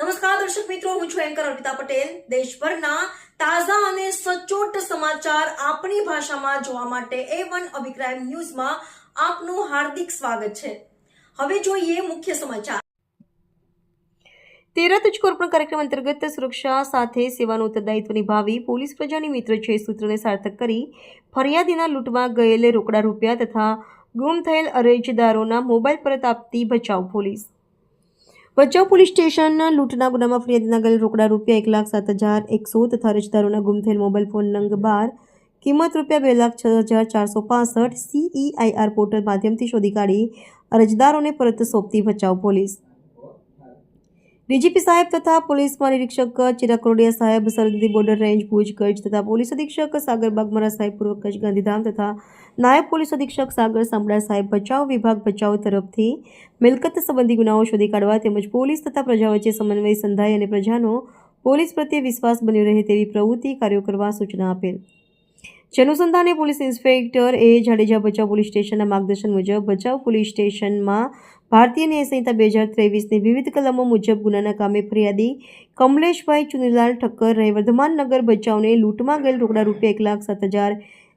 નમસ્કાર, દર્શક મિત્રો, હું છું એન્કર અર્પિતા પટેલ. દેશભરના તાજા અને સચોટ સમાચાર આપણી ભાષામાં જોવા માટે એ વન અભિપ્રાય ન્યૂઝમાં આપનું હાર્દિક સ્વાગત છે. હવે જોઈએ મુખ્ય સમાચાર. તેરા તુજકો કાર્યક્રમ અંતર્ગત સુરક્ષા સાથે સેવાનું ઉત્તરદાયિત્વ નિભાવી પોલીસ પ્રજાની મિત્ર છે સૂત્રને સાર્થક કરી ફરિયાદીના લૂંટમાં ગયેલ રોકડા રૂપિયા તથા ગુમ થયેલ અરજદારોના મોબાઈલ પરત આપતી બચાવ પોલીસ. ભચાઉ પોલીસ સ્ટેશન લૂંટના ગુનામાં ફરિયાદના ગયેલ રોકડા રૂપિયા એક લાખ સાત હજાર એકસો તથા અરજદારોના ગુમ થયેલ મોબાઈલ ફોન નંગ બાર. કિંમત રૂપિયા બે લાખ છ હજાર ચારસો પાસઠ સીઈઆઈઆર પોર્ટલ માધ્યમથી શોધી કાઢી અરજદારોને પરત સોંપતી ભચાઉ પોલીસ. ડીજીપી સાહેબ તથા પોલીસ મહાનિરીક્ષક ચિરાગ કોરડિયા સાહેબ સરહદી બોર્ડર રેન્જ ભુજ કચ્છ તથા પોલીસ અધિક્ષક સાગર બાગમારા સાહેબ પૂર્વ કચ્છ ગાંધીધામ તથા નાયબ પોલીસ અધિક્ષક સાગર સાંભળા સાહેબ બચાવ વિભાગ બચાવ તરફથી મિલકત સંબંધી ગુનાઓ શોધી કાઢવા તેમજ પોલીસ તથા પ્રજા વચ્ચે સમન્વય સંધાય અને પ્રજાનો પોલીસ પ્રત્યે વિશ્વાસ બન્યો રહે તેવી પ્રવૃત્તિ કાર્યો કરવા સૂચના આપેલ. જેનુસંધાને police inspector A Jadeja Bhachau police સ્ટેશનના માર્ગદર્શન મુજબ ભચાઉ પોલીસ સ્ટેશનમાં ભારતીય ન્યાય સંહિતા બે હજાર ત્રેવીસની વિવિધ કલમો મુજબ ગુનાના કામે ફરિયાદી કમલેશભાઈ ચુનીલાલ ઠક્કર રહે વર્ધમાન નગર ભચાઉને લૂંટમાં ગયેલ રોકડા રૂપિયા એક લાખ સાત હજાર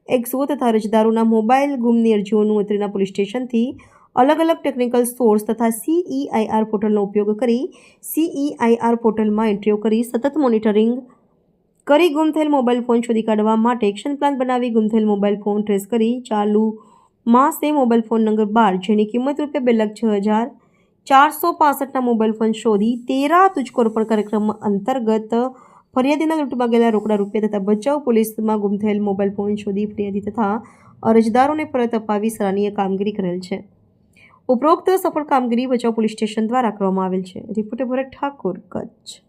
એકસો તથા અરજદારોના મોબાઈલ ગુમની અરજીઓનું અત્રેના પોલીસ સ્ટેશનથી અલગ અલગ ટેકનિકલ સોર્સ તથા સીઈઆઈઆર પોર્ટલનો ઉપયોગ કરી સીઈઆઈઆર પોર્ટલમાં એન્ટ્રીઓ કરી સતત મોનિટરિંગ કરી ગુમ થયેલ મોબાઈલ ફોન શોધી કાઢવા માટે એક્શન પ્લાન બનાવી ગુમ થયેલ મોબાઈલ ફોન ટ્રેસ કરી ચાલુ માસે મોબાઈલ ફોન નંબર બાર, જેની કિંમત રૂપિયા બે લાખ છ હજાર ચારસો પાસઠના મોબાઈલ ફોન શોધી તેરા તુજકો અર્પણ કાર્યક્રમ અંતર્ગત ફરિયાદીના લૂંટમાં ગયેલા રોકડા રૂપિયા તથા બચાવ પોલીસમાં ગુમ થયેલ મોબાઈલ ફોન શોધી ફરિયાદી તથા અરજદારોને પરત અપાવી સરાહનીય કામગીરી કરેલ છે. ઉપરોક્ત સફળ કામગીરી બચાવ પોલીસ સ્ટેશન દ્વારા કરવામાં આવેલ છે. રિપોર્ટર ભરત ઠાકોર, કચ્છ.